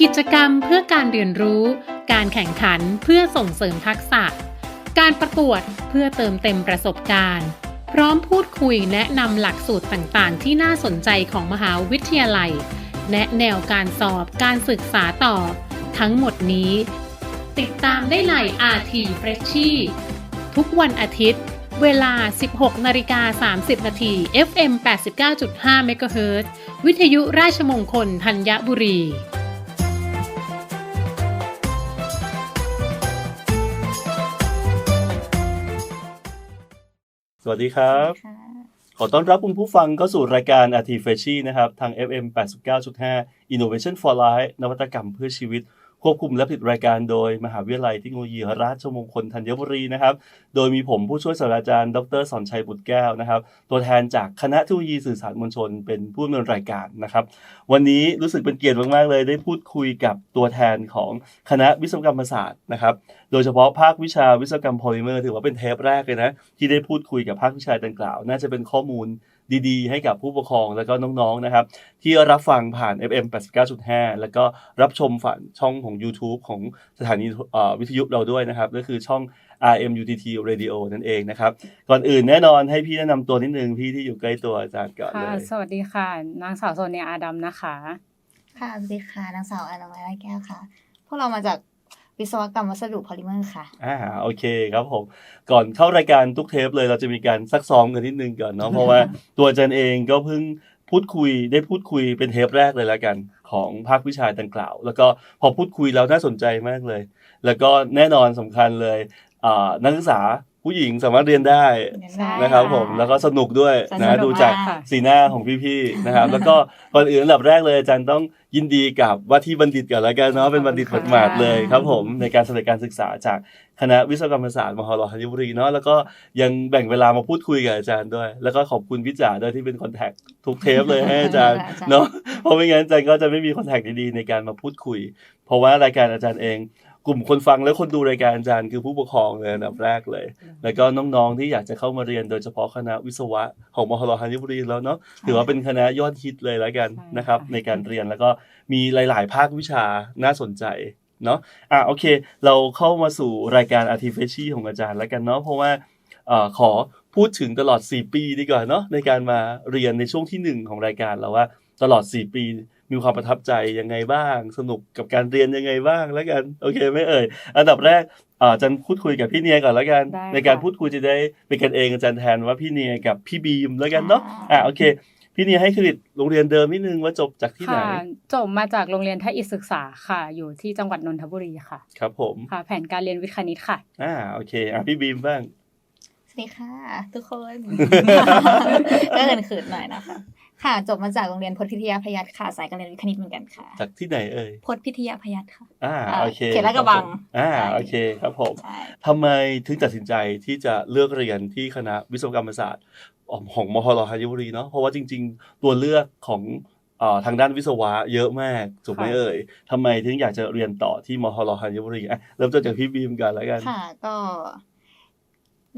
กิจกรรมเพื่อการเรียนรู้ การแข่งขันเพื่อส่งเสริมทักษะ การประกวดเพื่อเติมเต็มประสบการณ์ พร้อมพูดคุยแนะนำหลักสูตรต่างๆ ที่น่าสนใจของมหาวิทยาลัยแนะแนวการสอบการศึกษาต่อ ทั้งหมดนี้ ติดตามได้ใน RT f r e s h i ทุกวันอาทิตย์ เวลา 16นาฬิกา30นาที FM 89.5 MHz วิทยุราชมงคลธัญบุรี สวัสดีครับ ขอต้อนรับคุณผู้ฟังเข้าสู่รายการ RT f r e s h i นะครับ ทาง FM 89.5 Innovation for Life นวัตกรรมเพื่อชีวิต ควบคุมและผลิตรายการโดยมหาวิทยาลัยเทคโนโลยีราชมงคลธัญบุรีนะครับ โดยมีผมผู้ช่วยศาสตราจารย์ ดรสอนชัยบุตรแก้วนะครับ ตัวแทนจากคณะเทคโนโลยีสื่อสารมวลชน เป็นผู้ดำเนินรายการนะครับ วันนี้รู้สึกเป็นเกียรติมากๆเลย ได้พูดคุยกับตัวแทนของคณะวิศวกรรมศาสตร์นะครับ โดยเฉพาะภาควิชาวิศวกรรมโพลิเมอร์ถือว่าเป็นเทปแรกเลยนะที่ได้พูดคุยกับภาควิชาดังกล่าว น่าจะเป็นข้อมูล ดีๆ ให้กับผู้ปกครองแล้วก็น้องๆนะครับ ที่รับฟังผ่าน FM 89.5 แล้วก็รับชมผ่านช่องของ YouTube ของสถานีเอ่อวิทยุเราด้วยนะครับก็คือช่อง RMUTT Radio นั่นเองนะครับ ก่อนอื่นแน่นอนให้พี่แนะนำตัวนิดนึงพี่ที่อยู่ใกล้ตัวอาจารย์ก่อนเลค่ะยสวัสดีค่ะ นางสาวโซเนียอาดัมนะคะ ค่ะสวัสดีค่ะนางสาวอนามัยไร้แก้วค่ะ พวกเรามาจาก วิศวกรรมวัสดุโพลิเมอร์ค่ะ อ่าโอเคครับผม ก่อนเข้ารายการทุกเทปเลยเราจะมีการซักซ้อมกันนิดนึงก่อนเนาะเพราะว่าตัวอาจารย์เองก็เพิ่งพูดคุยได้พูดคุยเป็นเทปแรกเลยแล้วกันของภาควิชาดังกล่าว แล้วก็พอพูดคุยแล้วน่าสนใจมากเลย แล้วก็แน่นอนสำคัญเลยอ่านักศึกษา ผู้หญิงสามารถเรียนได้ใช่นะครับผมแล้วก็สนุกด้วยสนุนะกดูจากมากสีหน้าของพี่ๆนะครับ แล้วก็ก่อนอื่นอันดับแรกเลยอาจารย์ต้องยินดีกับว่าที่บัณฑิตก่อนแล้วกันเนาะเป็นบัณฑิตขอบคุณหมาดค่ะๆเลยครับผมในการสำเร็จการศึกษาจากคณะวิศวกรรมศาสตร์มหาวิทยาลัยธัญบุรีเนาะแล้วก็ยังแบ่งเวลามาพูดคุยกับอาจารย์ด้วย แล้วก็ขอบคุณพี่จ๋าด้วยที่เป็นคอนแทคทุกเทปเลยให้อาจารย์เนาะเพราะไม่งั้นอาจารย์ก็จะไม่มีคอนแทคดีๆในการมาพูดคุย เพราะว่ารายการอาจารย์เอง กลุ่มคนฟังและคนดูรายการอาจารย์คือผู้ปกครองเลยอันดับแรกเลย แล้วก็น้องๆที่อยากจะเข้ามาเรียนโดยเฉพาะคณะวิศวะของมหาวิทยาลัยธัญบุรีแล้วเนาะถือว่าเป็นคณะยอดฮิตเลยแล้วกันใช่นะครับค่ะในการเรียนแล้วก็มีหลาย ๆ ภาควิชาน่าสนใจเนาะอะโอเค เราเข้ามาสู่รายการ a r t i f i c i ของอาจารย์แล้วกันเนาะเพราะว่าเอ่อขอพูดถึงตลอด 4 ปีดีกว่าเนาะในการมาเรียนในช่วงที่ 1 ของรายการเราว่าตลอด 4 ปี มีความประทับใจยังไงบ้าง สนุกกับการเรียนยังไงบ้างแล้วกันโอเคไหม่เอ่ยอันดับแรกอ่าอาจารย์พูดคุยกับพี่เนียก่อนแล้วกันได้ค่ะในการพูดคุยจะได้เป็นกันเองอาจารย์แทนว่าพี่เนียกับพี่บีมแล้วกันเนาะอ่าอ่าโอเค พี่เนียให้เครดิตโรงเรียนเดิมนิดนึงว่าจบจากที่ไหนค่ะจบมาจากโรงเรียนไทยอิฐศึกษาค่ะ อยู่ที่จังหวัดนนทบุรีค่ะ ครับผมค่ะ แผนการเรียนวิทย์คณิตค่ะอ่าโอเคอะพี่บีมบ้างสวัสดีค่ะ ทุกคนก็เขินขืนๆหน่อยนะคะ ค่ะ จบมาจากโรงเรียนพจน์พิทยาพยัคฆ์ค่ะ สายการเรียนวิทย์คณิตเหมือนกันค่ะ จากที่ไหนเอ่ยพจน์พิทยาพยัคฆ์ค่ะอ่าอ่าโอเคเขตลาดกระบังคผมอ่าใช่โอเคครับผมใช่ทำไมถึงตัดสินใจที่จะเลือกเรียนที่คณะวิศวกรรมศาสตร์ของมหาวิทยาลัยธัญบุรีเนาะเพราะว่าจริง ๆ ตัวเลือกของเอ่อทางด้านวิศวะเยอะมากถูกไหมค่ะเอ่ยทำไมถึงอยากจะเรียนต่อที่มหาวิทยาลัยธัญบุรีอะเริ่มต้นจากพี่บีมก่อนแล้วกันค่ะก็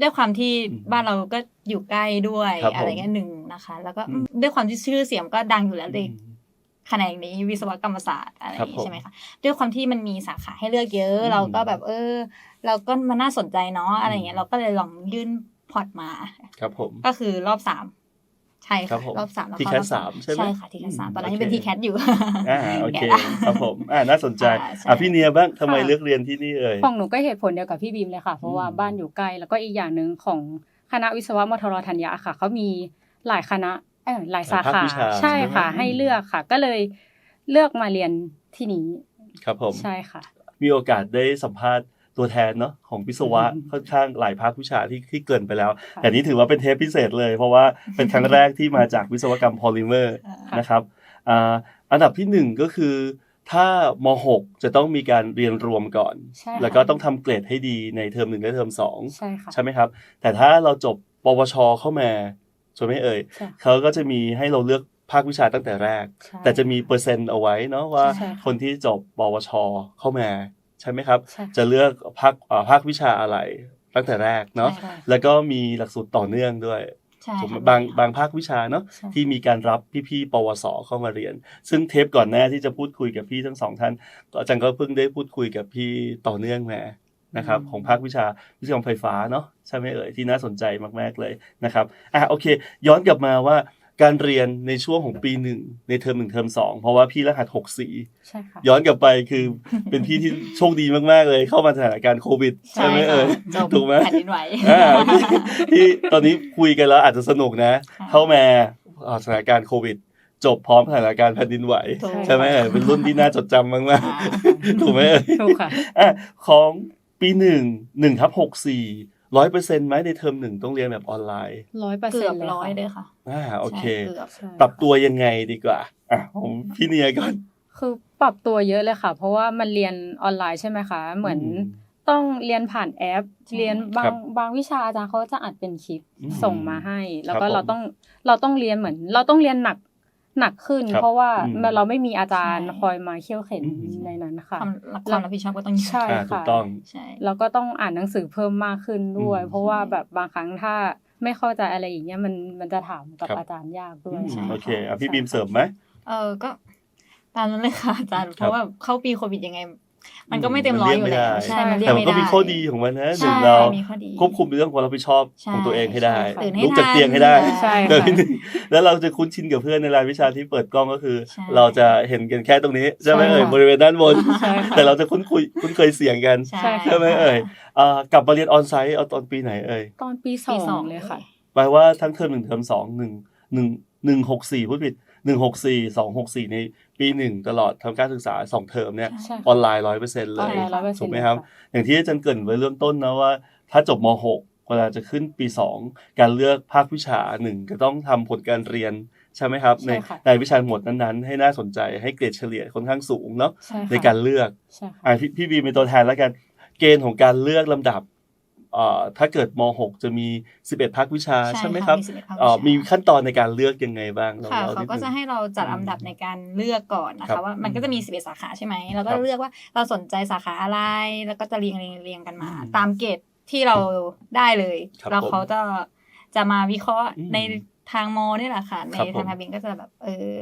ด้วยความที่อืมบ้านเราก็อยู่ใกล้ด้วยครับผมอะไรเงี้ยหนึ่งนะคะ แล้วก็อืมด้วยความที่ชื่อเสียงก็ดังอยู่แล้วเลยอืมแขนงนี้วิศวกรรมศาสตร์อะไรอย่างครับผมงี้ใช่ไหมคะด้วยความที่มันมีสาขาให้เลือกเยอะอืมเราก็แบบเออ เราก็มันน่าสนใจเนาะอะไรอย่างเงี้ยเราก็เลยลองยื่นพอร์ตมา ครับผมก็คือรอบสามใช่ครัค่ะบผมรอบสามแล้วที่ก็แคทรอบสามใช่ไหมใช่ค่ะที่แคทสามอืมตอนนั้นโอยังเคเป็นที่แคทอยู่อ่าโอเคแกะครับผมอ่าน่าสนใจอ่าใช่อะพี่เนียบ้างทำไมค่ะเลือกเรียนที่นี่เอ่ยของหนูก็เหตุผลเดียวกับพี่บีมเลยค่ะ เพราะว่าอืมบ้านอยู่ใกล้แล้วก็อีกอย่างหนึ่งของคณะวิศวะมทรธัญญาค่ะเขามีหลายคณะเออหลายสาหลายภาคขาวิชาใช่ค่ะใช่ไหมให้เลือกค่ะ ก็เลยเลือกมาเรียนที่นี้ครับผมใช่ค่ะ มีโอกาสได้สัมภาษณ์ ตัวแทนเนาะของวิศวะอืมค่อนข้างหลายภาควิชาที่ที่เกรินไปแล้วค่ะแต่นี้ถือว่าเป็นเทปพิเศษเลย เพราะว่าเป็นครั้งแรกที่มาจากวิศวกรรมโพลิเมอร์ค่ะนะครับอ่าอันดับที่หนึ่งก็คือถ้าม6จะต้องมีการเรียนรวมก่อนใช่ค่ะแล้วก็ต้องทำเกรดให้ดีในเทอมหนึ่งและเทอมสองใช่ค่ะใช่ไหมครับ แต่ถ้าเราจบปวชเข้ามาใช่ไหมเอ่ยใช่เขาก็จะมีให้เราเลือกภาควิชาตั้งแต่แรกใช่แต่จะมีเปอร์เซ็นต์เอาไว้เนาะว่าใช่ค่ะคนที่จบปวชเข้ามา ใช่ไหมครับใช่จะเลือกภาคเอ่อภาควิชาอะไรตั้งแต่แรกเนาะใช่แล้วก็มีหลักสูตรต่อเนื่องด้วยใช่ถูกไหมค่ะบางบางภาควิชาเนาะใช่ที่มีการรับพี่ๆปวสเข้ามาเรียน ซึ่งเทปก่อนหน้าที่จะพูดคุยกับพี่ทั้งสองท่านอาจารย์ก็เพิ่งได้พูดคุยกับพี่ต่อเนื่องมานะครับของภาควิชาวิศวกรรมไฟฟ้าเนาะใช่ไหมเอ่ยที่น่าสนใจมากๆเลยนะครับอะโอเค ย้อนกลับมาว่า การเรียนในช่วงของปีหนึ่งในเทอมหนึ่งเทอมสองเพราะว่าพี่รหัสหกสี่ใช่ค่ะย้อนกลับไปคือเป็นพี่ที่โชคดีมาก ๆ เลย เข้ามาสถานการณ์โควิด ใช่ไหมเอ่ยจบถูกไหมแผ่นดินไหวอ่าที่ที่ตอนนี้คุยกันแล้วอาจจะสนุกนะค่ะเข้ามาอ่าสถานการณ์โควิด จบพร้อมสถานการณ์แผ่นดินไหวถูกใช่ไหมเอ่ยเป็นรุ่นที่น่าจดจำมากอ่าๆถูกไหมเอ่ยถูกค่ะอะของปีหนึ่งหนึ่งทับหกสี่ ร้อยเปอร์เซ็นต์ไหมในเทอมหนึ่งต้องเรียนแบบออนไลน์ร้อยเปอร์เกืเซ็นอบต์เลยร้อยเลยค่ะค่ะอ่าโอเคใช่เกือบใช่ปรับตัวยังไงดีกว่าอะผมพี่เนียก่อนคือปรับตัวเยอะเลยค่ะ เพราะว่ามันเรียนออนไลน์ใช่ไหมคะ เหมือนอืมต้องเรียนผ่านแอปใช่เรียนบาครังบบางวิชาอาจารย์เขาจะอัดเป็นคลิปอืมส่งมาให้ แล้วครับก็เราผมต้องเราต้องเรียนเหมือน เราต้องเรียนหนัก หนักขึ้น ครับเพราะว่าอืม เราไม่มีอาจารย์ใช่ คอยมาเขี่ยวเข็นอืม ในนั้นค่ะ ความรับความรับผิดชอบก็ต้องเยอะใช่ อ่าถูค่ะกต้อง ใช่ แล้วก็ต้องอ่านหนังสือเพิ่มมากขึ้นด้วย อืม เพราะว่าแบบบางครั้งถ้าไม่เข้าใจอะไรอย่างเงี้ยมันมันจะถามกับครับ อาจารย์ยากด้วอืยมใช่ โอเคอะใช่พี่ค่ะบีมเสริมไหม เออก็ตามนั้นเลยค่ะอาจารย์ เพราะว่าเข้าปีโควิดยังไง มันก็ไม่อืมเต็มร้อยมันอเลี่ยงยู่แล้วไม่ได้ใช่มันเรียแต่กมันไม่ก็ได้มีข้อดีของมันนะหใช่นึ่งเรามีข้อดีควบคุมเรื่องความรับผิดชอบใช่ของตัวเองให้ได้ตื่นให้ลุกจากทันเตียงให้ได้ใช่เดี๋ยวค่ะพี่หนึ่งแล้วเราจะคุ้นชินกับเพื่อนในรายวิชาที่เปิดกล้องก็คือใช่เราจะเห็นกันแค่ตรงนี้ใช่ไหมใช่เอ่ยค่ะบริเวณด้านบนใช่ค่ะแต่เราจะคุ้นคุยคุ้นเคยเสียงกันใช่ใช่ใช่ไหมเอ่ยอ่ากลับมาเรียนออนไซต์เอาตอนปีไหนเอ่ยตอนปีสปีสอองงเลยค่ะแปลว่าทั้งเทอมหนึ่งเทอมสองหนึ่งหนึ่งหนึ่งหกสี่พูดผิด หนึ่งหกสี่สองหกสี่ในปีหนึ่งตลอดทำการศึกษาสองเทอมเนี่ยใช่ออนไลน์ร้อยเปอร์เซ็นต์เลออนยไลน์ร้อยเปอร์เซ็นต์ถูกไหมครับ อย่างที่อาจารย์เกรินไว้เริ่มต้นนะว่า ถ้าจบม .6 เวลาจะขึ้นปี 2 การเลือกภาควิชาหนึ่งก็ต้องทำผลการเรียนใช่ไหมครับ ในใช่ค่ะในวิชาหมวดนั้นๆ ให้น่าสนใจให้เกรดเฉลี่ยค่อนข้างสูงเนาะใช่ค่ะในการเลือกใช่ค่ะอะพี่พี่บีเป็นตัวแทนแล้วกัน เกณฑ์ของการเลือกลำดับเอ่อ ถ้าเกิดม .6 จะมี 11ภาควิชาใช่ไหมครับมี11ภาคเอ่อวิชามีขั้นตอนในการเลือกยังไงบ้างลองค่ะเล่าเขานิดก็นึงจะให้เราจัดลำดับในการเลือกก่อนนะครัคะบว่ามันก็จะมี 11 สาขาใช่ไหมเราก็ครับเลือกว่าเราสนใจสาขาอะไร แล้วก็จะเรียงเรียงเรียงกันมาอืมตามเกรดที่เราได้เลยครับแล้วผมเขาจะจะมาวิเคราะห์อืมในทางมอนี่แหละค่ะ ในครับผมทางทะเบียนก็จะแบบเออ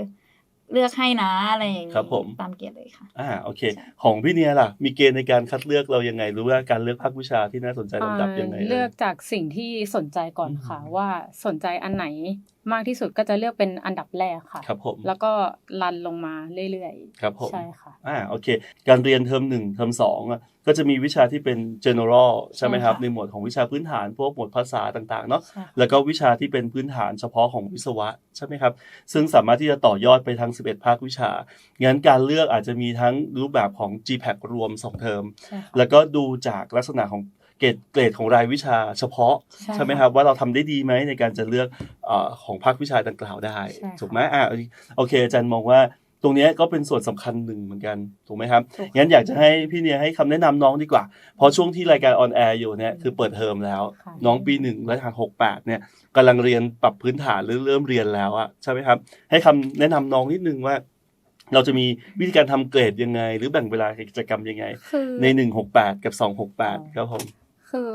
เลือกให้นะอะไรอย่างนี้ครับผมตามเกรดเลยค่ะ อ่าโอเคใช่ของพี่เนียล่ะ มีเกณฑ์ในการคัดเลือกเรายังไงหรือว่าการเลือกภาควิชาที่น่าสนใจลำดับยังไงอ่าเลือกจากสิ่งที่สนใจก่อนค่ะอืมว่าสนใจอันไหน มากที่สุดก็จะเลือกเป็นอันดับแรกค่ะครับผมแล้วก็รันลงมาเรื่อยครับผมๆใช่ค่ะอ่าโอเค การเรียนเทอมหนึ่งเทอมสองอะก็จะมีวิชาที่เป็น general ใช่ไหมครับใช่ค่ะในหมวดของวิชาพื้นฐานพวกหมวดภาษาต่างๆเนาะใช่ค่ะแล้วก็วิชาที่เป็นพื้นฐานเฉพาะของวิศวะใช่ไหมครับซึ่งสามารถที่จะต่อยอดไปทั้ง 11 ภาควิชา งั้นการเลือกอาจจะมีทั้งรูปแบบของ GPAC รวม 2 เทอมใช่ค่ะแล้วก็ดูจากลักษณะของ เกรดเกรดของรายวิชาเฉพาะใช่ใช่ไหมค่ะครับว่าเราทำได้ดีไหมในการจะเลือกเออของภาควิชาดังกล่าวได้ใช่ค่ะถูกไหมอ่าโอเคอาจารย์มองว่าตรงเนี้ยก็เป็นส่วนสำคัญหนึ่งเหมือนกันถูกไหมครับถูกค่ะงั้นอยากจะให้พี่เนี่ยให้คำแนะนำน้องดีกว่า เพราะช่วงที่รายการออนแอร์อยู่เนี่ยคือเปิดเทอมแล้วค่ะน้องปีหนึ่งและทางหกแปดเนี่ยกำลังเรียนปรับพื้นฐานหรือเริ่มเรียนแล้วอะใช่ไหมครับ ให้คำแนะนำน้องนิดนึงว่า เราจะมีวิธีการทำเกรดยังไง หรือแบ่งเวลากิจกรรมยังไงคือในหนึ่งหกแปดกับสองหกแปดครับผม คือ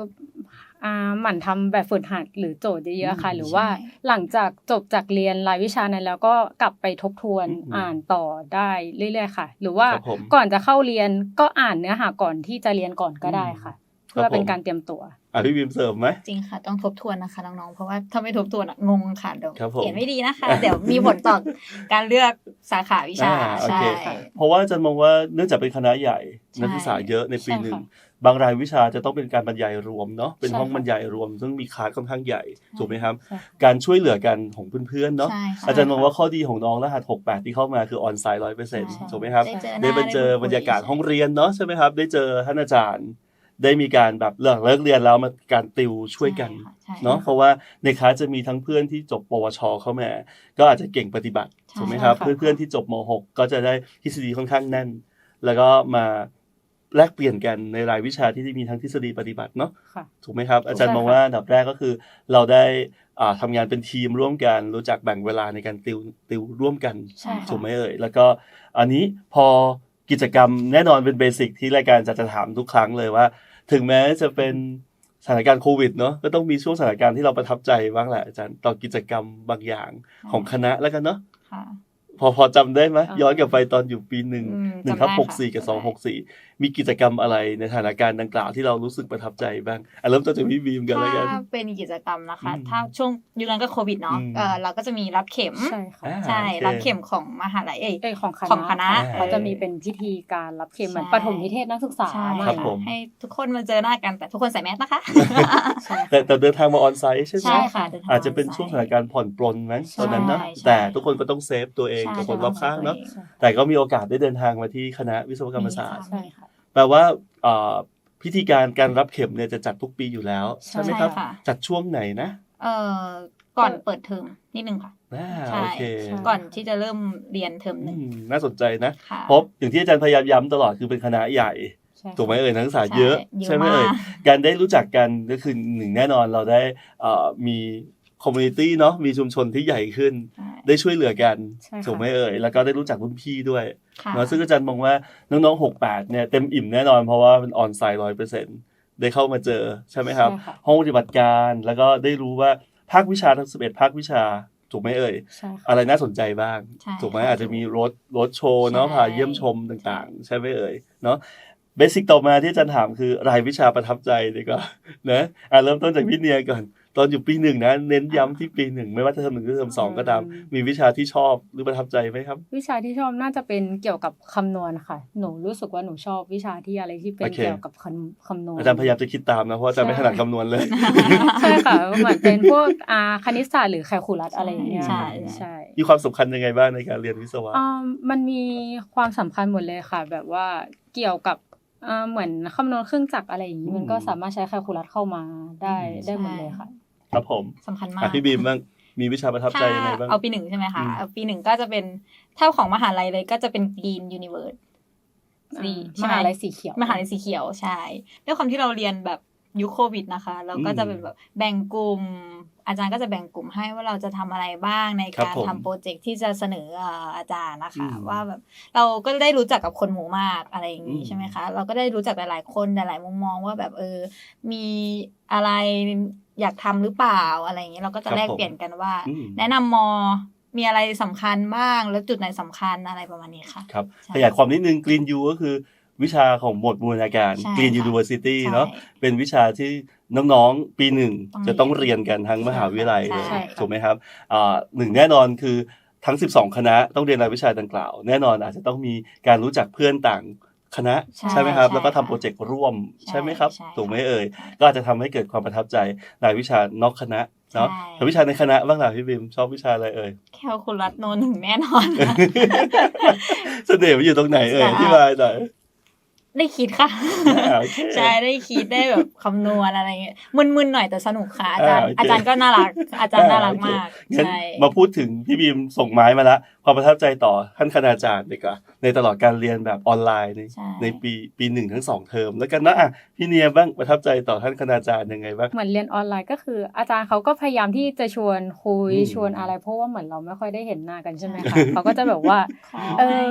อ่าหมั่นทำแบบฝึกหัดหรือโจทย์เยอะๆค่ะอืมหรือว่าใช่หลังจากจบจากเรียนรายวิชานั้นแล้วก็กลับไปทบทวนอืมอ่านต่อได้เรื่อยๆค่ะ หรือว่าครับผมก่อนจะเข้าเรียนก็อ่านเนื้อหาก่อนที่จะเรียนก่อนก็ได้ค่ะครับเพื่อเป็นผมการเตรียมตัวอะพี่วิมเสริมไหมจริงค่ะ ต้องทบทวนนะคะน้องๆเพราะว่าถ้าไม่ทบทวนอะงงค่ะเดี๋ยวครับผมเขียนไม่ดีนะคะ เดี๋ยวมีผลต่อการเลือกสาขาวิชาอ่าโอใช่เคเพราะว่าอาจารย์มองว่าเนื่องจากเป็นคณะใหญ่ใช่นักศึกษาเยอะในปีใช่หนึ่งค่ะ บางรายวิชาจะต้องเป็นการบรรยายรวมเนาะเป็นใช่ห้องค่ะบรรยายรวม ซึ่งมีคลาสค่อนข้างใหญ่ถูกไหมครับใช่การช่วยเหลือกันของเพื่อนๆเนาะใช่ค่ะอาจารย์มองว่าข้อดีของน้องรหัสหกแปดที่เข้ามาคือออนไซต์ร้อยเปอร์เซ็นต์ใช่ถูกไหมครับได้เจอหได้น้าไปเจอได้พูดคุบรรยากาศห้องเรียนเนาะใช่ไหมครับ ได้เจอท่านอาจารย์ได้มีการแบบเลิกเลิกเรียนแล้วมาการติวช่วยกันใค่ะใช่เนาะเพราะว่าในคลาสจะมีทั้งเพื่อนที่จบปวช เข้ามา ก็อาจจะเก่งปฏิบัติใช่ถูกไหมครับค่ะเพื่อนๆที่จบม .6 ก็จะได้ทฤษฎีค่อนข้างแน่น แล้วก็มา แลกเปลี่ยนกันในรายวิชาที่มีทั้งทฤษฎีปฏิบัติเนาะค่ะถูกไหมครับ อาจารย์ใช่มองค่ะว่าอันดับแรกก็คือ เราได้อ่าทำงานเป็นทีมร่วมกัน รู้จักแบ่งเวลาในการติวติวร่วมกันใช่ค่ะถูกไหมเอ่ยแล้วก็อันนี้พอกิจกรรมแน่นอนเป็นเบสิกที่รายการจะจะถามทุกครั้งเลยว่า ถึงแม้จะเป็นสถานการณ์โควิดเนาะก็ต้องมีช่วงสถานการณ์ที่เราประทับใจบ้างแหละอาจารย์ต่อกิจกรรมบางอย่างของคณะแล้วกันเนาะค่ะพอพอจำได้ไหมอ่าย้อนกลับไปตอนอยู่ปีหนึ่งอืมหนึ่งจำทับได้หกสี่ค่ะกับจำสองได้หกสี่ มีกิจกรรมอะไรในสถานการณ์ดังกล่าวที่เรารู้สึกประทับใจบ้างอะเริ่มต้นจากพี่บีมกันแล้วกันถ้าเป็นกิจกรรมนะคะอืมถ้าช่วงยุคนั้นก็โควิดเนาะอืมเออเราก็จะมีรับเข็มใช่ค่ะอ่าใช่โอเครับเข็มของมหาลัยเอ้ยเอยของคณะของคณะเขาจะมีเป็นพิธีการรับเข็มเหมือนใช่ปฐมนิเทศนักศึกษาใช่ใหม่ครับผมให้ทุกคนมาเจอหน้ากันแต่ทุกคนใส่แมสนะคะใช่แต่แต่เดินทางมาออนไซต์ใช่ไหมใช่ค่ะดิทงอาจจะเป็นช่วงสถานการณ์ผ่อนปลนไหมใช่ตอนนั้นเนอะใช่แต่ทุกคนก็ต้องเซฟตัวเองใช่กับคนรอบข้างเนาะใช่แต่ก็มีโอกาสได้เดินทางมาที่คณะวิศวกรรมศาสตร์มีใช่ค่ะ แปลว่าเอ่อพิธีการการรับเข็มเนี่ยจะจัดทุกปีอยู่แล้ว ใช่ไหมครับใช่ค่ะจัดช่วงไหนนะเอ่อก่อนเปิดเทอมนิดนึงค่ะอ่าใช่โอเคใช่ก่อนที่จะเริ่มเรียนเทอมหอืนึ่งมน่าสนใจนะค่ะเพราะอย่างที่อาจารย์พยายามย้ำตลอดคือเป็นคณะใหญ่ใช่ถูกไหมเอ่ยนักศึกษาใช่เยอะเยอะ ใช่ไหมเอ่ยมากการได้รู้จักกันก็คือหนึ่งแน่นอนเราได้เอ่อมี คอมมูนิตี้เนาะมีชุมชนที่ใหญ่ขึ้นใช่ได้ช่วยเหลือกันใช่ค่ะถูกไหมเอ่ยแล้วก็ได้รู้จักรุ่นพี่ด้วยค่ะเนาะซึ่งอาจารย์มองว่าน้องๆ68เนี่ยเต็มอิ่มแน่นอนเพราะว่าเป็นออนไซต์ร้อยเปอร์เซ็นต์ได้เข้ามาเจอใช่ไหมครับใช่ค่ะห้องปฏิบัติการแล้วก็ได้รู้ว่าภาควิชาทั้ง11ภาควิชาถูกไหมเอ่ยใช่ค่ะอะไรน่าสนใจบ้างใช่ถูกไหมค่ะอาจจะมีรถรถโชว์เนาะใช่พาเยี่ยมชมต่างๆ ใช่ไหมเอ่ยเนาะเบสิกต่อมาที่อาจารย์ถามคือรายวิชาประทับใจดีกว่านะอะเริ่มต้นจากพี่เนียก่อน ตอนอยู่ปีหนึ่งนะ เน้นย้ำที่ปีหนึ่งไม่ว่าจะเทอมหนึ่งหรือเทอมสองก็ตาม มีวิชาที่ชอบหรือประทับใจไหมครับ วิชาที่ชอบน่าจะเป็นเกี่ยวกับคำนวณค่ะ หนูรู้สึกว่าหนูชอบวิชาที่อะไรที่เป็นโอเคเกี่ยวกับคำคำนวณอาจารย์พยายามจะคิดตามนะเพราะว่าอาจารย์ไม่ถนัดคำนวณเลยใช่ค่ะเหมือนเป็นพวกอาคณิตศาสตร์หรือแคลคูลัสอะไรอย่างเงี้ยใช่ใช่มีความสำคัญยังไงบ้างในการเรียนวิศวะอ่ามันมีความสำคัญหมดเลยค่ะ แบบว่าเกี่ยวกับอ่าเหมือนคำนวณเครื่องจักรอะไรอย่างนี้อืมมันก็สามารถใช้แคลคูลัสเข้ามาได้อืมได้หมดเลยค่ะ ครับผมสำคัญมาอะกพี่บีมบ้างมีวิชาประทับใจยังไงบ้างเอาปีหนึ่งใช่ไหมคะอืมเอาปีหนึ่งก็จะเป็นเท่าของมหาลัยเลยก็จะเป็น Green Universe สีมหาลัยสีเขียวมหาลัยสีเขียวใช่ด้วยความที่เราเรียนแบบยุคโควิดนะคะ เราก็จะเป็นแบบแบ่งกลุ่ม อาจารย์ก็จะแบ่งกลุ่มให้ว่าเราจะทำอะไรบ้างในครับการผมทำโปรเจกต์ที่จะเสนออ่าอาจารย์นะคะอืมว่าแบบเราก็ได้รู้จักกับคนหมู่มากอะไรอย่างอืนี้มใช่ไหมคะ เราก็ได้รู้จักหลายๆคนหลายๆมุมมองว่าแบบเออมีอะไร อยากทำหรือเปล่าอะไรอย่างนี้เราก็จะครับแลกผมเปลี่ยนกันว่าอืมแนะนำมอมีอะไรสำคัญบ้าง แล้วจุดไหนสำคัญอะไรประมาณนี้ค่ะ ครับใช่ขยายความนิดนึง Green U ก็คือวิชาของหมวดบูรณาการใช่ Green ค่ะ University ใช่เนาะเป็นวิชาที่น้องๆ ปีหนึ่งต้องจะต้องเรียนกันทั้งมหาวิทยาลัยใช่เลยใช่ค่ะถูกไหมครับอ่าหนึ่งแน่นอนคือทั้ง 12 คณะต้องเรียนรายวิชาดังกล่าว แน่นอนอาจจะต้องมีการรู้จักเพื่อนต่าง คณะใช่ใช่ไหมครับใช่แล้วก็ทำค่ะโปรเจกต์ร่วมใช่ใช่ไหมครับใช่ถูกไหมเอ่ยก็อาจจะทำให้เกิดความประทับใจรายวิชานอกคณะเนาะใช่แต่วิชาในคณะบ้างล่ะพี่บิมชอบวิชาอะไรเอ่ยแคลคูลัสโนหนึ่งแน่นอนเสน่ห์มันอยู่ตรงไหนเอ่ยใช่ที่มายหน่อย ได้คิดค่ะอ่าโอเคใช่ได้คิดได้แบบคำนวณอะไรเงี้ยมึนๆหน่อยแต่สนุกค่ะ อาจารย์อ่าโอเคอาจารย์ก็น่ารัก อาจารย์น่ารักโอเคมากงั้นใช่มาพูดถึงพี่บีมส่งไม้มาละความประทับใจต่อท่านคณาจารย์ดีกว่าในตลอดการเรียนแบบออนไลน์ในใช่ในปีปีหนึ่งทั้งสองเทอม แล้วกันนะอะพี่เนียบ้างประทับใจต่อท่านคณาจารย์ยังไงบ้างเหมือนเรียนออนไลน์ก็คือ อาจารย์เขาก็พยายามที่จะชวนคุยอืมชวนอะไร เพราะว่าเหมือนเราไม่ค่อยได้เห็นหน้ากันใช่ไหมคะเขาก็จะแบบว่าขอเออให้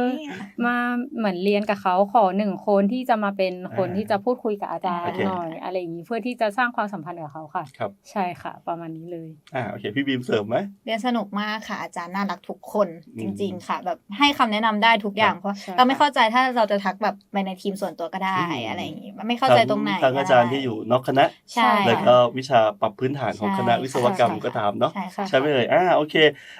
มาเหมือนเรียนกับเขาขอหนึ่งคนที่จะมาเป็นคนอ่าที่จะพูดคุยกับอาจารโอย์เคหน่อยอะไรอย่างนี้เพื่อที่จะสร้างความสัมพันธ์กับเขาค่ะครับใช่ค่ะ ประมาณนี้เลยอ่าโอเคพี่บีมเสริมไหมเรียนสนุกมากค่ะ อาจารย์น่ารักทุกคนอืจมริง ๆ ค่ะ แบบให้คำแนะนำได้ทุกอย่างครับเพราะใช่เราไม่ค่ะเข้าใจถ้าเราจะทักแบบไปในทีมส่วนตัวก็ได้อืมอะไรอย่างงี้ไม่เข้าใจตรงไหนทั้งอาจารย์ที่อยู่นอกคณะใช่แล้วก็วิชาปรับพื้นฐานของใช่คณะวิศวกรรมใช่ก็ตามเนาะใช่ค่ะใช่ไหมเอ่ยอ่าโอเค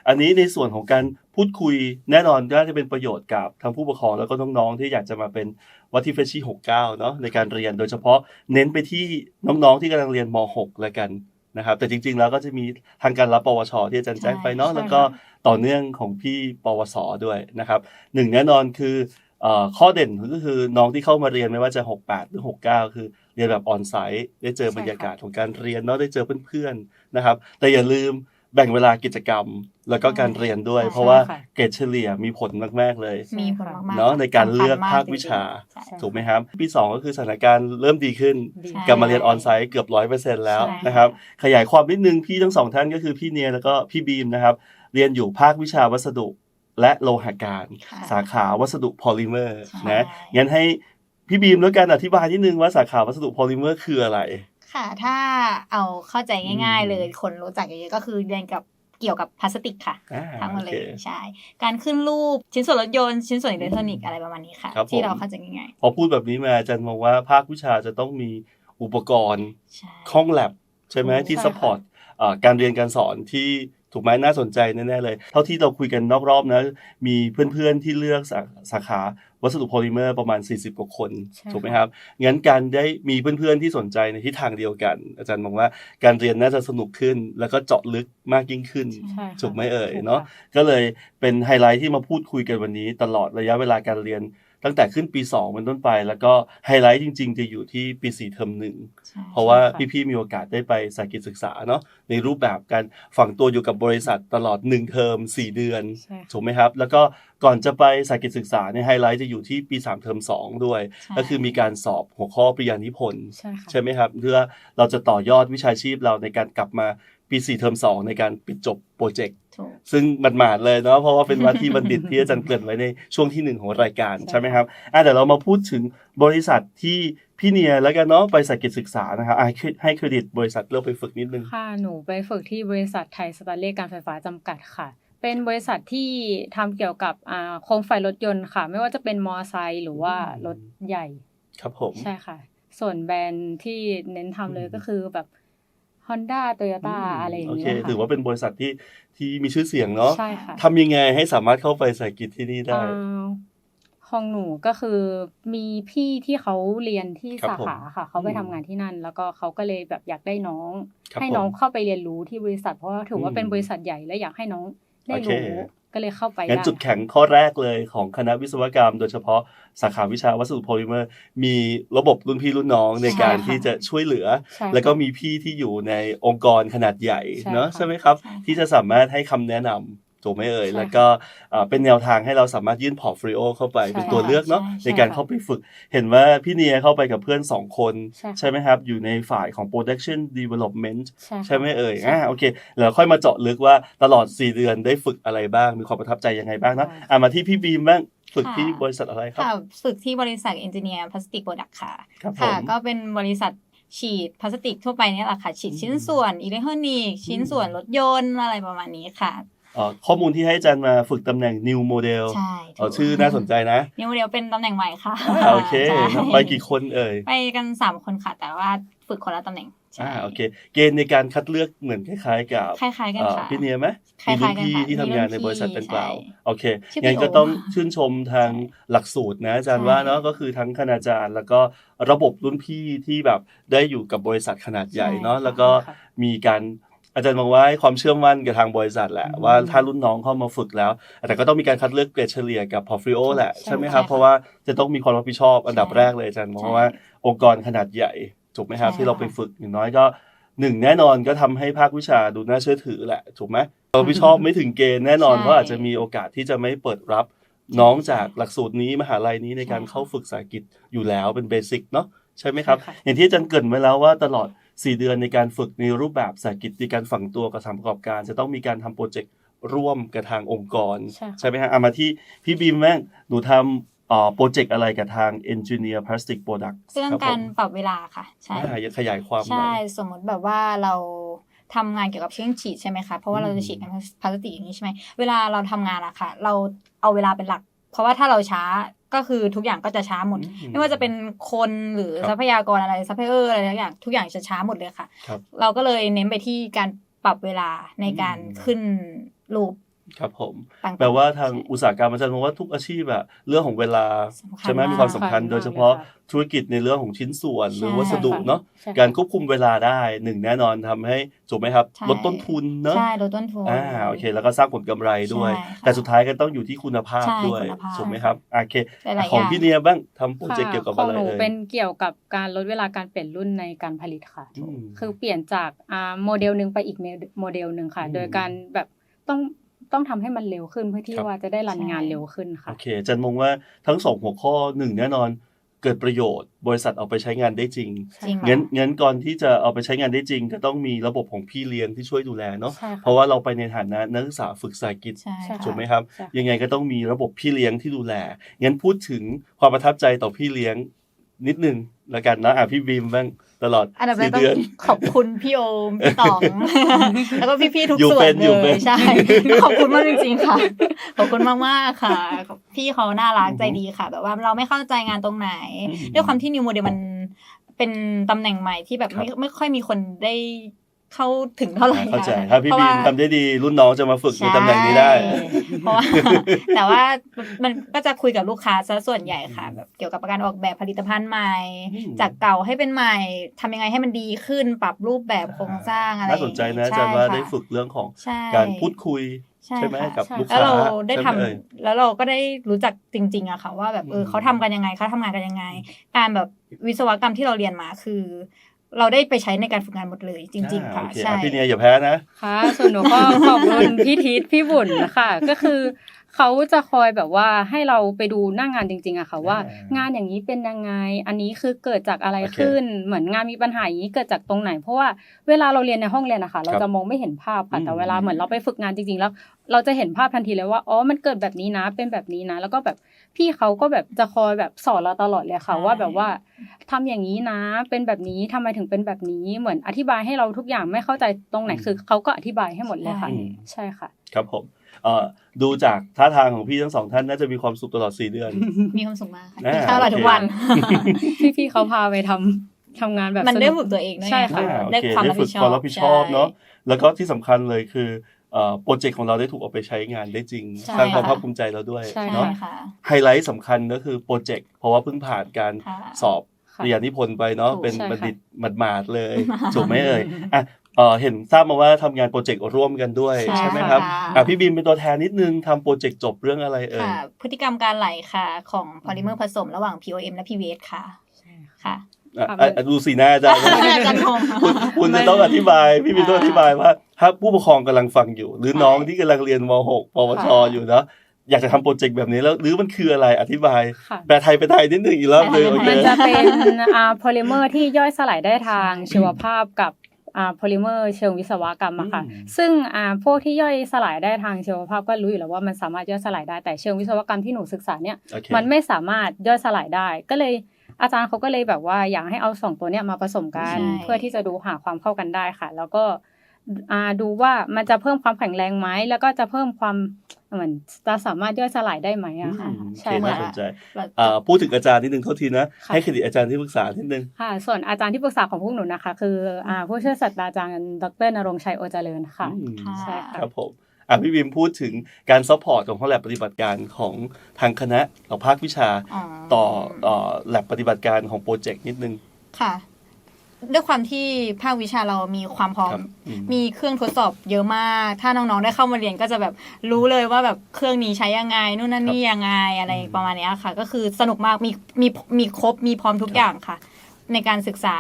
อันนี้ในส่วนของการพูดคุยแน่นอนก็จะเป็นประโยชน์กับทั้งผู้ปกครองแล้วก็น้องๆที่อยากจะมาเป็นวัตถิเฟชชี่69เนาะในการเรียนโดยเฉพาะเน้นไปที่น้องๆที่กำลังเรียนม .6 แล้วกันนะครับแต่จริงๆแล้วก็จะมีทางการรับปวช ที่อาจารย์แจ้งไปเนาะใช่แล้วก็ต่อเนื่องของพี่ปวสด้วยนะครับหนึ่งแน่นอนคือเอ่อข้อเด่นก็คือน้องที่เข้ามาเรียนไม่ว่าจะ 68 หรือ 69 คือเรียนแบบออนไซต์ได้เจอบรรยากาศของการเรียนเนาะได้เจอเพื่อนๆนะครับแต่อย่าลืม แบ่งเวลากิจกรรม แล้วก็การเรียนด้วยใช่เพราะว่าค่ะเกรดเฉลี่ยมีผลมากๆเลยมีผลมากๆเนาะในการเลือกสำคัญมภาควิชาจริงๆใช่ถูกไหมครับปี2ก็คือสถานการณ์เริ่มดีขึ้นดีใช่กลับมาเรียนออนไซต์เกือบร้อยเปอร์เซ็นต์แล้วใช่นะครับขยายความนิดนึงพี่ทั้งสองท่านก็คือพี่เนียแล้วก็พี่บีมนะครับ เรียนอยู่ภาควิชาวัสดุและโลหะการค่ะสาขาวัสดุพอลิเมอร์ใช่นะงั้นให้พี่บีมแล้วกันอธิบายนิดนึงว่าสาขาวัสดุพอลิเมอร์คืออะไร ค่ะ ถ้าเอาเข้าใจง่าย ๆ เลยคนรู้จักเยอะๆก็คือเรียนกับเกี่ยวกับพลาสติกค่ะอ่าทั้งหมดเลโอเคยใช่การขึ้นรูปชิ้นส่วนรถยนต์ชิ้นส่วนอิเล็กทรอนิกส์อะไรประมาณนี้ค่ะครับผมที่เราเข้าใจง่ายพอพูดแบบนี้มาอาจารย์มองว่าภาควิชาจะต้องมีอุปกรณ์ๆใช่ห้องแลบใช่ไหมถูกที่ใช่สปอร์ตการเรียนการสอนที่ ถูกไหมน่าสนใจแน่ๆเลย เท่าที่เราคุยกันนอกรอบนะ มีเพื่อนๆที่เลือกสาสาขาวัสดุโพลิเมอร์ประมาณ 40 กว่าคนใช่ถูกไหมครับ งั้นการได้มีเพื่อนๆที่สนใจในทิศทางเดียวกัน อาจารย์มองว่าการเรียนน่าจะสนุกขึ้น แล้วก็เจาะลึกมากยิ่งขึ้นใช่ค่ะถูกไหมเอ่ยถูกเนาะค่ก็เลยเป็นไฮไลท์ที่มาพูดคุยกันวันนี้ตลอดระยะเวลาการเรียน ตั้งแต่ขึ้นปี 2 เป็นต้นไป แล้วก็ไฮไลท์จริง ๆ จะอยู่ที่ปี 4 เทอมหนึ่งใช่เพราะว่าใช่ค่ะพี่ๆมีโอกาสได้ไปสายกิจศึกษาเนาะในรูปแบบการฝังตัวอยู่กับบริษัทตลอด 1 เทอม 4 เดือนใช่ค่ะถูกไหมครับ แล้วก็ก่อนจะไปสายกิจศึกษาในยไฮไลท์จะอยู่ที่ปี 3 เทอม 2 ด้วยใช่ก็คือมีการสอบหัวข้อปริญญานิพนธ์ใช่ค่ะใช่ไหมครับเพื่อเราจะต่อยอดวิชาชีพเราในการกลับมา ปี4เทอม2ในการปิดจบโปรเจกต์ถูกซึ่งมันหมาดๆเลยเนาะเพราะว่าเป็นวันที่บัณฑิตที่อาจารย์เกริ่นไว้ในช่วงที่หนึ่งของรายการใช่ใช่ไหมครับอะเดี๋ยวเรามาพูดถึงบริษัทที่พี่เนียแล้วกันเนาะไปสายกิจศึกษานะครับอะให้ให้เครดิตบริษัทเลือกไปฝึกนิดนึงค่ะหนูไปฝึกที่บริษัทไทยสตาร์เล่การไฟฟ้าจำกัดค่ะ เป็นบริษัทที่ทำเกี่ยวกับอ่าโคมไฟรถยนต์ค่ะ ไม่ว่าจะเป็นมอไซค์หรือว่าอืมรถใหญ่ ครับผมใช่ค่ะ ส่วนแบรนด์ที่เน้นทำเลยอืมก็คือแบบ Honda Toyota อะไรอย่างโอเงี้เคยค่ะถือว่าเป็นบริษัทที่ที่มีชื่อเสียงเนาะใช่ค่ะทำยังไงให้สามารถเข้าไปสายกิจที่นี่ได้อ่าของหนูก็คือมีพี่ที่เขาเรียนที่ครับสาขาค่ะ เขาไปอืมทำงานที่นั่น แล้วก็เขาก็เลยแบบอยากได้น้องครับให้น้องเข้าไปเรียนรู้ที่บริษัท เพราะว่าถือว่าอืมเป็นบริษัทใหญ่และอยากให้น้องได้โอเครู้ ก็เลยเข้าไปงั้นได้จุดแข็งข้อแรกเลยของคณะวิศวกรรม โดยเฉพาะสาขาวิชาวัสดุโพลิเมอร์ มีระบบรุ่นพี่รุ่นน้องในการใช่ค่ะที่จะช่วยเหลือใช่ค่ะแล้วก็มีพี่ที่อยู่ในองค์กรขนาดใหญ่ใช่เนาะค่ะใช่ไหมครับใช่ค่ะที่จะสามารถให้คำแนะนำ ถูกไหมเอ่ยใช่ค่ะแล้วก็เอ่อเป็นแนวทางให้เราสามารถยื่นพอร์ตโฟลิโอเข้าไปใช่เป็นตัวเลือกเนาะใช่ในการใช่ค่ะเข้าไปฝึก เห็นว่าพี่เนียเข้าไปกับเพื่อนสองคนใช่ค่ะใช่ไหมครับ อยู่ในฝ่ายของ production development ใช่ค่ะใช่ไหมเอ่ยใช่อ่าโอเคแล้วค่อยมาเจาะลึกว่าตลอด 4 เดือนได้ฝึกอะไรบ้าง มีความประทับใจยังไงบ้างเนอะใช่อ่ามาที่พี่บีมบ้างฝึกค่ะที่บริษัทอะไรครับค่ะฝึกที่บริษัทเอนจิเนียร์พลาสติกโปรดักต์ค่ะครับผค่ะมก็เป็นบริษัทฉีดพลาสติกทั่วไปเนี่ยแหละค่ะ ฉีดอืมชิ้นส่วนอิเล็กทรอนิกส์ชิ้นส่วนรถยนต์อะไรประมาณนี้ค่ะเอ่อ ข้อมูลที่ให้อาจารย์มาฝึกตำแหน่ง new model ใช่เอ่อชื่อน่าสนใจนะนิวโมเดลเป็นตำแหน่งใหม่ค่ะอ่าโอเคใช่ไปกี่คนเอ่ย ไปกันสามคนค่ะ แต่ว่าฝึกคนละตำแหน่งใช่อ่าโอเค เกณฑ์ในการคัดเลือกเหมือนคล้ายๆกับคล้ายๆกันเอ่อค่ะพี่เนียไหมคล้ามียๆรุ่นพี่กันค่ะที่ทำงานในมีรุ่นบริษัทพี่ดังกล่าวใช่โอเคชื่อพี่งั้นก็โอต้องชื่นชมทางหลักสูตรนะอาจารย์ใช่ว่าเนาะก็คือทั้งคณาจารย์ แล้วก็ระบบรุ่นพี่ที่แบบได้อยู่กับบริษัทขนาดใหญ่เนาะใช่ค่ะแล้วก็ค่ะมีการ อาจารย์มองว่าให้ความเชื่อมั่นกับทางบริษัทแหละอืมว่าถ้ารุ่นน้องเข้ามาฝึกแล้ว แต่ก็ต้องมีการคัดเลือกเกรดเฉลี่ยกับพอร์ตโฟลิโอแหละใช่ใช่ไหมครับใช่ค่ะเพราะว่าจะต้องมีความรับผิดชอบอันดับใช่แรกเลยอาจารย์มองใช่ว่าองค์กรขนาดใหญ่ถูกไหมครับใช่ที่เราค่ะไปฝึกอย่างน้อยก็หนึ่งแน่นอนก็ทำให้ภาควิชาดูน่าเชื่อถือแหละถูกไหมเรารับผิดชอบไม่ถึงเกณฑ์แน่นอนใช่เพราะอาจจะมีโอกาสที่จะไม่เปิดรับน้องจากหลักสูตรนี้มหาลัยนี้ในการใช่ค่ะเข้าฝึกสายกิจอยู่แล้วเป็นเบสิกเนาะใช่ไหมครับใช่ค่ะอย่างที่อาจารย์เกรินไว้แล้วว่าตลอด 4 เดือนในการฝึกในรูปแบบสายกิจในการฝังตัวกับสถานประกอบการ จะต้องมีการทำโปรเจกต์ร่วมกับทางองค์กร ใช่ค่ะ ใช่ไหมฮะเอามาที่พี่บีมแม่งหนูทำเอ่อโปรเจกต์อะไรกับทาง Engineer Plastic Product เรื่องครับผการมปรับเวลาค่ะ ใช่อ่าขยายความหน่ใช่อย สมมติแบบว่าเราทำงานเกี่ยวกับเครื่องฉีดใช่ไหมคะเพราะว่าอืมเราจะฉีดกันพลาสติกอย่างนี้ใช่ไหมเวลาเราทำงานอะค่ะ เราเอาเวลาเป็นหลัก เพราะว่าถ้าเราช้า ก็คือทุกอย่างก็จะช้าหมดอืไม่ว่าจะเป็นคนหรือครับทรัพยากรอะไรซัพพลายเออร์อะไรทุกอย่างทุกอย่างจะช้าหมดเลยค่ะครับเราก็เลยเน้นไปที่การปรับเวลาในการอืมขึ้นรูป ครับผมต่างๆแปลว่าทางใช่อุตสาหกรรมอาจารย์มองว่าทุกอาชีพอะเรื่องของเวลาสำคัญใช่ไหมมากมีความสำคัญสำคัญ โดยเฉพาะมากเลยค่ะธุรกิจในเรื่องของชิ้นส่วนหรือใช่วัสดุเนาะใช่ค่ะการควบคุมเวลาได้หนึ่งแน่นอนทำให้ถูกไหมครับใช่ลดต้นทุนเนาะใช่ลดต้นทุนอ่าโอเค แล้วก็สร้างผลกำไรด้วยใช่ค่ะแต่สุดท้ายก็ต้องอยู่ที่คุณภาพใช่ด้วยคุณภาพถูกไหมครับโอเคหลายๆของอย่างพี่เนียบ้างทำโปรเจกต์เกี่ยวกับขออะงไรหนูเอ่ยเป็นเกี่ยวกับการลดเวลาการเปลี่ยนรุ่นในการผลิตค่ะอืมคือเปลี่ยนจากอ่าโมเดลหนึ่งไปอีกโมเดลหนึ่งค่ะอืมโดยการแบบต้อง ต้องทำให้มันเร็วขึ้นเพื่อที่ครับว่าจะได้รันใช่งานเร็วขึ้นโอค่ะเคอาจันมองว่าทั้งสองหัวข้อหนึ่งแน่นอนเกิดประโยชน์ บริษัทเอาไปใช้งานได้จริงจริงค่ะงั้นงั้นก่อนที่จะเอาไปใช้งานได้จริงก็ต้องมีระบบของพี่เลี้ยงที่ช่วยดูแลเนาะใช่ค่ะเพราะว่าเราไปในฐานะนักศึกษาฝึกสายกิจใช่ใช่ค่ะถูกไหมครับใช่ค่ะยังไงก็ต้องมีระบบพี่เลี้ยงที่ดูแลงั้นพูดถึงความประทับใจต่อพี่เลี้ยงนิดนึง แล้วกันนะอะพี่บีมบ้างตลอดอันดับแรสี่กต้อเดือนงขอบคุณพี่โอมพี่ต๋องแล้วก็พี่ๆทุกอยู่ส่วเป็นนเลอยู่เป็นยใช่ ขอบคุณมากจริงๆค่ะ ขอบคุณมากๆค่ะ พี่เขาน่ารักใจดีค่ะ แบบว่าเราไม่เข้าใจงานตรงไหนอืมด้วยความที่นิวโมเดลมันเป็นตำแหน่งใหม่ที่แบบไม่ครับไม่ค่อยมีคนได้ เข้าถึงเท่าไหร่เข้าใจค่ะถ้าพี่เพระบีว่มทำได้ดีรุ่นน้องจะมาฝึกในตำแหน่งนี้ได้ใช่เพราะว่าแต่ว่ามันก็จะคุยกับลูกค้าซะส่วนใหญ่ค่ะแบบเกี่ยวกับการออกแบบผลิตภัณฑ์ใหม่อืมจากเก่าให้เป็นใหม่ทำยังไงให้มันดีขึ้นปรับรูปแบบโครงสร้างอะไรน่าสนใจนะอาจารย์ว่าได้ฝึกเรื่องของใช่การพูดคุยใช่ใช่ไหมค่ะกับใช่ลูกแล้วค้าเราได้ทำใช่หมเอ่ยแล้วเราก็ได้รู้จักจริง ๆอะค่ะว่าแบบเอออืมเขาทำกันยังไงเขาทำงานกันยังไง การแบบวิศวกรรมที่เราเรียนมาคือ เราได้ไปใช้ในการฝึกงานหมดเลยจริงๆอ่าค่ะโอเคใช่อะพี่เนียอย่าแพ้นะค่ะส่วนหนูก็ขอบคุณพี่ทิศพี่บุญค่ะก็คือเขาจะคอยแบบว่าให้เราไปดูหน้างานจริงๆอะค่ะว่าอ่างงานอย่างนี้เป็นยังไง อันนี้คือเกิดจากอะไรโอเคขึ้น เหมือนงานมีปัญหาอย่างนี้เกิดจากตรงไหน เพราะว่าเวลาเราเรียนในห้องเรียนอะค่ะเราจะมองไม่เห็นภาพค่ะแต่อืมเวลาเหมือนเราไปฝึกงานจริงๆ แล้ว เราจะเห็นภาพทันทีเลยว่าอ๋อมันเกิดแบบนี้นะเป็นแบบนี้นะ แล้วก็แบบ พี่เขาก็แบบจะคอยแบบสอนเราตลอดเลยค่ะใช่ว่าแบบว่าทำอย่างนี้นะ เป็นแบบนี้ทำไมถึงเป็นแบบนี้เหมือนอธิบายให้เราทุกอย่างไม่เข้าใจตรงไหนอืมคือเขาก็อธิบายให้หมดเลยค่ะอืมใช่ค่ะ ครับผมเอ่อดูจากท่าทางของพี่ทั้งสองท่านน่าจะมีความสุขตลอด4เดือน มีความสุขมากค่ะอ่ากินข้าวอร่อยโอเคทุกวัน พี่ๆเขาพาไปทำทำงานแบบมันสได้นุกฝึกตัวเองด้วยใช่ไงค่ะอ่าโอได้เคความได้รับฝึผิกดชอบความรับผิดชอบใเนาะแล้วก็ที่สำคัญเลยคือเอ่อ โปรเจกต์ของเราได้ถูกเอาไปใช้งานได้จริงใช่สร้างความค่ะภาคภูมิใจเราด้วยใช่ใช่เนาะค่ะไฮไลท์สำคัญก็คือโปรเจกต์เพราะว่าเพิ่งผ่านการค่ะสอบค่ะปริญญานิพนธ์ไปเนาะถูกเป็นใช่ค่ะบัณฑิตหมาดๆเลยถูกไหมเอ่ยอะเอ่อเห็นทราบมาว่าทำงานโปรเจกต์ร่วมกันด้วยใช่ใช่ไหมครับค่ะอะพี่บีมเป็นตัวแทนนิดนึงทำโปรเจกต์จบเรื่องอะไรเอ่ยค่ะพฤติกรรมการไหลค่ะ ของพอลิเมอร์ผสมระหว่าง POM และ PVS ค่ะค่ะอะค่ะอะอะ ดูสีหน้าอาจารย์อาจารย์งงคุณคุณจะต้องอธิบาย พี่บีมต้องอธิบายว่าถ้าผู้ปกครองกำลังฟังอยู่ หรือน้องที่กำลังเรียนม .6 ปวชอยู่เนาะอยากจะทำโปรเจกต์แบบนี้แล้วหรือมันคืออะไรอธิบายค่ะแปลไทยไปไทยนิดนึงอีกรอบหนึงโอเคมันจะเป็นอ่าโพลิเมอร์ที่ย่อยสลายได้ทางชีวภาพกับอ่าโพลิเมอร์เชิงวิศวกรรมอะค่ะอืมซึ่งอ่าพวกที่ย่อยสลายได้ทางชีวภาพก็รู้อยู่แล้วว่ามันสามารถย่อยสลายได้แต่เชิงวิศวกรรมที่หนูศึกษาเนี่ยโอเคมันไม่สามารถย่อยสลายได้ก็เลย อาจารย์เขาก็เลยแบบว่าอยากให้เอาสองตัวเนี้ยมาผสมกันใช่เพื่อที่จะดูหาความเข้ากันได้ค่ะ แล้วก็อ่าดูว่ามันจะเพิ่มความแข็งแรงไหมแล้วก็จะเพิ่มความเหมือนจะสามารถย่อยสลายได้ไหมอะค่ะอืมโอใช่เคน่าค่ะสนใจเราอ่าพูดถึงอาจารย์นิดนึงเท่าทีนะค่ะให้เครดิตอาจารย์ที่ปรึกษานิดนึงค่ะ ส่วนอาจารย์ที่ปรึกษาของพวกหนูนะคะ คืออ่าผู้ช่วยศาสตราจารย์ดรนรงค์ชัยโอเจริญค่ะอืมค่ะใช่ค่ะครับผม อะพี่บีมพูดถึงการซัพพอร์ตของห้องแลบปฏิบัติการของทางคณะต่อภาควิชาต่อเอ่อแลบปฏิบัติการของโปรเจกต์นิดนึงค่ะด้วยความที่ภาควิชาเรามีความพร้อครัมบอืมมีเครื่องทดสอบเยอะมาก ถ้าน้องๆได้เข้ามาเรียนก็จะแบบรู้เลยว่าแบบเครื่องนี้ใช้ยังไง นู่นนั่นนี่ยังไงอะไรอืมประมาณเนี้ยค่ะ ก็คือสนุกมาก มีมีมีครบ มีพร้อมทุกครับอย่างค่ะ ในการศึกษา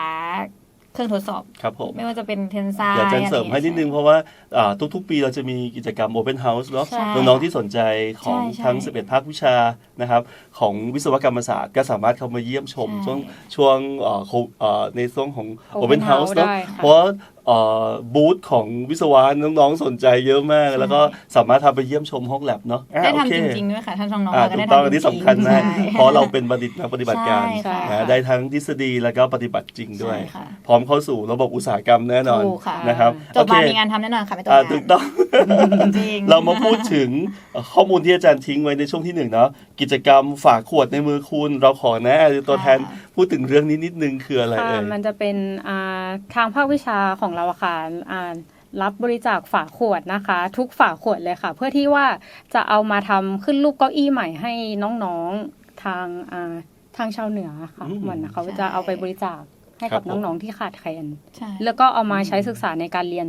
เครื่องทดสอบ ครับผม ไม่ว่าจะเป็นเทนไซอยากจะเสริมให้นิดนึงเพราะว่าอ่าทุกๆ ปีเราจะมีกิจกรรม Open House เนาะใช่น้องๆที่สนใจของใช่ใช่ทั้ง 11 ภาควิชานะครับของวิศวกรรมศาสตร์ก็สามารถเข้ามาเยี่ยมชมใช่ช่วงช่วงเอ่อโคเอ่อในช่วงของ Open Open House House เนาะได้ค่ะเพราะว่าเอ่อบูธของวิศวะน้องๆสนใจเยอะมากใช่แล้วก็สามารถทำไปเยี่ยมชมห้องแลบเนาะอะได้โอทำเคจริงๆด้วยค่ะท่านน้องๆอ่าเราก็ถูได้กต้องทำอันจรินี้งๆสำคัญมากใช่เพราะเราเป็นบัณฑิตนักปฏิบัติการใช่ค่ะนะได้ทั้งทฤษฎีแล้วก็ปฏิบัติจริงด้วยใช่ค่ะพร้อมเข้าสู่ระบบอุตสาหกรรมแน่นอนถูกค่ะนะครับจบมาโอเคมีงานทำแน่นอนค่ะไม่ต้องอ่าานถูกต้องจริงเรามาพูดถึงข้อมูลที่อาจารย์ทิ้งไว้ในช่วงที่หนึ่งเนาะกิจกรรมฝากขวดในมือคุณ เราขอนะตัวแทนพูดถึงเรื่องนี้นิดนึงคืออะไรค่ะเอ่ยมันจะเป็นอ่าทางภาควิชาของเราอะค่ะอ่ารับบริจาคฝาขวดนะคะ ทุกฝาขวดเลยค่ะ เพื่อที่ว่าจะเอามาทำขึ้นรูปเก้าอี้ใหม่ให้น้องๆทางอ่าทางชาวเหนือค่ะอืมเหมือนเขาใช่จะเอาไปบริจาคให้ครักับบผมน้องๆที่ขาดแคลนใช่แล้วก็เอามาใช้ศึกษาในการเรียน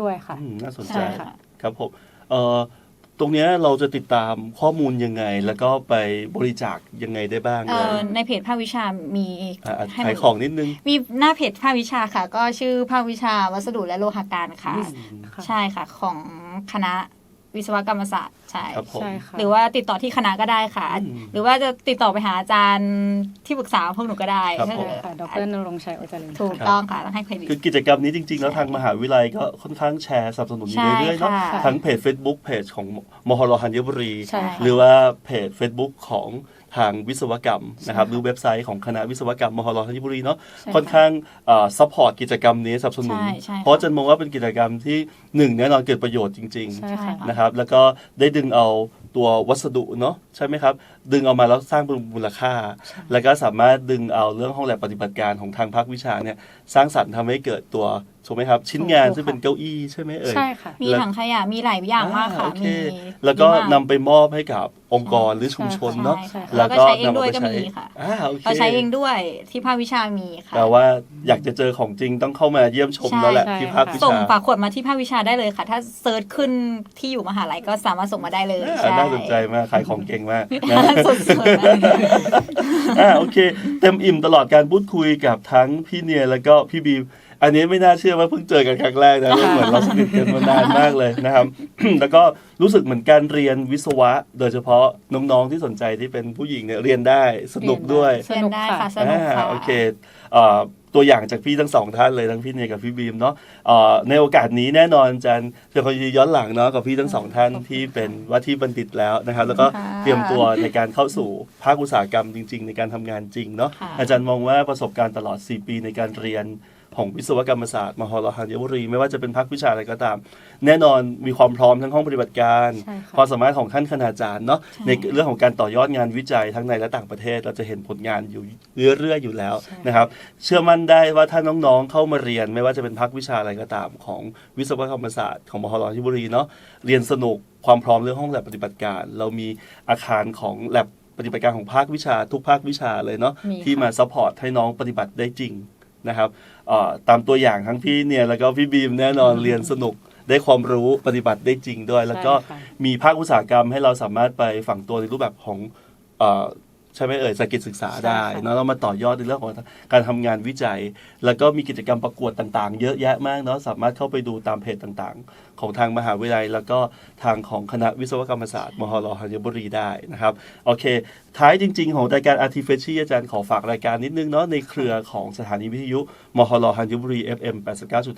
ด้วยค่ะอืมน่าสนใจใช่ค่ะครับผมเอ่อ ตรงเนี้ยเราจะติดตามข้อมูลยังไง แล้วก็ไปบริจาคยังไงได้บ้างเอ่เลอยในเพจภาควิชามีอะอะให้หมขายดของนิดนึง มีหน้าเพจภาควิชาค่ะ ก็ชื่อภาควิชาวัสดุและโลหะการค่ะค่ะใช่ค่ะ ของคณะ วิศวกรรมศาสตร์ใช่ครับผม ใช่ค่ะหรือว่าติดต่อที่คณะก็ได้ค่ะ อืมหรือว่าจะติดต่อไปหาอาจารย์ที่ปรึกษาพวกหนูก็ได้ครับก็ผมคือค่ะดรนรงค์ชัยโอเจริญถูกต้องค่ะต้องให้เครดิต คือกิจกรรมนี้จริง ๆ แล้วทางมหาวิทยาลัยก็ค่อนข้างแชร์สนับสนุนอยู่ใช่เรื่อยๆเนาะค่ะ ทั้งเพจ Facebook เพจของมหรธัญบุรี ใช่ค่ะ หรือว่าเพจ Facebook ของ ทางวิศวกรรมนะครับใช่หรือเว็บไซต์ของคณะวิศวกรรมมหาวิทยาลัยธัญบุรีเนาะใช่ค่อนข้างซัพพอร์ตกิจกรรมนี้สนับสนุนใช่ใช่ค่ะเพราะอาจันมองว่าเป็นกิจกรรมที่หนึ่งแน่นอนเกิดประโยชน์จริงๆใช่ค่ะนะครับแล้วก็ได้ดึงเอาตัววัสดุเนาะใช่ไหมครับ ดึงเอามาแล้วสร้างมูลค่า แล้วก็สามารถดึงเอาเรื่องห้องแลบปฏิบัติการของทางภาควิชาเนี่ยสร้างสรรค์ทำให้เกิดตัวถูกไหมครับ ชิ้นงานถูกค่ะ ซึ่งเป็นเก้าอี้ใช่ไหมเอ่ย ใช่ค่ะ มีถังขยะมีหลายอย่างมากค่ะอ่โอเคมีแล้วก็มีนำมากไปมอบให้กับองค์กรหรือชุมชนเนาะใช่ค่ะแล้วก็แล้วก็ใช้เองนำด้วยไปก็ใช้มีค่ะอ่าโอเคเราใช้เองด้วยที่ภาควิชามีค่ะแต่ว่าอยากจะเจอของจริงต้องเข้ามาเยี่ยมชมใช่แล้วแหละใช่ ที่ภาควิส่งชาฝากขวดมาที่ภาควิชาได้เลยค่ะ ถ้าเซิร์ชขึ้นที่อยู่มหาลัยก็สามารถส่งมาได้เลยอ่าใช่น่าสนใจมากขายของเก่งมากนะ สุดๆเลยอ่าโอเค เต็มอิ่มตลอดการพูดคุยกับทั้งพี่เนียแล้วก็พี่บีม อันนี้ไม่น่าเชื่อว่าเพิ่งเจอกันครั้งแรกนะเหมือนเราสนิทกันมานานมากเลยนะครับ แล้วก็รู้สึกเหมือนการเรียนวิศวะ โดยเฉพาะน้องๆที่สนใจที่เป็นผู้หญิงเนี่ยเรียนได้สนุกด้วยสนุกเรียนได้ค่ะค่ะสนุกอ่าค่ะโอเคเอ่อตัวอย่างจากพี่ทั้งสองท่านเลยทั้งพี่เนยกับพี่บีมเนาะเอ่อในโอกาสนี้แน่นอนจันจะคอยย้อนหลังเนาะกับพี่ทั้งสองท่านที่เป็นว่าที่บัณฑิตแล้วนะครับ แล้วก็ค่ะเตรียมตัวในการเข้าสู่ภาคอุตสาหกรรมจริง ๆ ในการทำงานจริงเนาะค่ะอาจารย์มองว่าประสบการณ์ตลอด 4 ปีในการเรียน ของวิศวกรรมศาสตร์มหาวิทยาลัยธัญบุรี ไม่ว่าจะเป็นภาควิชาอะไรก็ตาม แน่นอนมีความพร้อมทั้งห้องปฏิบัติการใช่ค่ะความสามารถของท่านคณาจารย์เนาะใช่ในเรื่องของการต่อยอดงานวิจัยทั้งในและต่างประเทศ เราจะเห็นผลงานอยู่เรื่อยๆอยู่แล้วใช่นะครับ เชื่อมั่นได้ว่าถ้าน้องๆเข้ามาเรียน ไม่ว่าจะเป็นภาควิชาอะไรก็ตาม ของวิศวกรรมศาสตร์ของมหาวิทยาลัยธัญบุรีเนาะเรียนสนุกความพร้อมเรื่องห้องแลบปฏิบัติการ เรามีอาคารของแลบปฏิบัติการของภาควิชาทุกภาควิชาเลยเนาะมีค่ะที่มาซัพพอร์ตให้น้องปฏิบัติได้จริงนะครับเอ่อ ตามตัวอย่างทั้งพี่เนี่ยแล้วก็พี่บีมแน่นอนเรียนสนุกได้ความรู้ปฏิบัติได้จริงด้วย แล้วก็ใช่ค่ะมีภาคอุตสาหกรรมให้เราสามารถไปฝังตัวในรูปแบบของเอ่อ ใช่ไหมเอ่ยสกิจศึกษาได้ใช่ค่ะเนาะเรามาต่อยอดในเรื่องของการทำงานวิจัย แล้วก็มีกิจกรรมประกวดต่างๆ เยอะแยะมากเนาะสามารถเข้าไปดูตามเพจต่างๆ ของทางมหาวิทยาลัย แล้วก็ทางของคณะวิศวกรรมศาสตร์ มหาวิทยาลัยธัญบุรีได้นะครับโอเค ท้ายจริง ๆ ของรายการ a r t i f a c i อาจารย์ขอฝากรายการนิดนึงเนาะในเครือของสถานีวิทยุ มหาวิทยาลัยธัญบุรี FM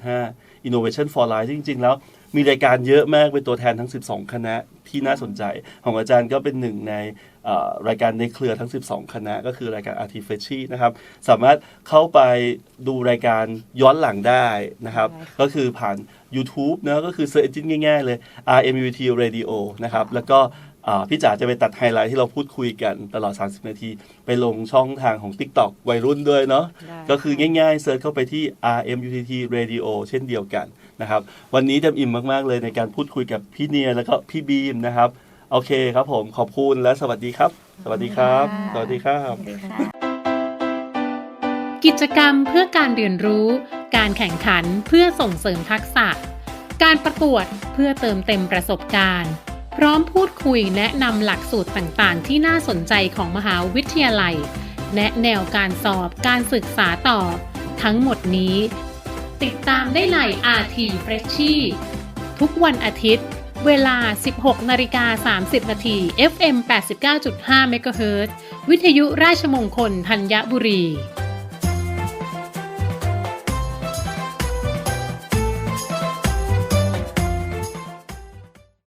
89.5 Innovation for Life จริง ๆ แล้ว มีรายการเยอะมากเป็นตัวแทนทั้ง 12 คณะที่น่าสนใจ ของอาจารย์ก็เป็นหนึ่งในเอ่อรายการในเครือทั้ง 12 คณะ ก็คือรายการ a r t i f a c i นะครับ สามารถเข้าไปดูรายการย้อนหลังได้นะครับได้ค่ะก็คือผ่าน YouTube นะก็คือ Search Engine ง่ายๆเลย RMUT Radio นะครับ แล้วก็อ่า พี่จ๋าจะไปตัดไฮไลท์ที่เราพูดคุยกันตลอด 30 นาที ไปลงช่องทางของ TikTok วัยรุ่นด้วยเนาะได้ก็คือง่ายๆเซิร์ชเข้าไปที่ RMUTT Radio เช่นเดียวกันนะครับ วันนี้เต็มอิ่มมากๆเลยในการพูดคุยกับพี่เนียแล้วก็พี่บีมนะครับ โอเคครับผมขอบคุณและสวัสดีครับ สวัสดีครับ สวัสดีครับสวัสดีค่ะกิจกรรมเพื่อการเรียนรู้ การแข่งขันเพื่อส่งเสริมทักษะ การประกวดเพื่อเติมเต็มประสบการณ์ พร้อมพูดคุยแนะนำหลักสูตรต่างๆ ที่น่าสนใจของมหาวิทยาลัยแนะแนวการสอบการศึกษาต่อ ทั้งหมดนี้ ติดตามได้ใน RT f r e s h i ทุกวันอาทิตย์ เวลา 16นาฬิกา30นาที FM 89.5 MHz วิทยุราชมงคลธัญบุรี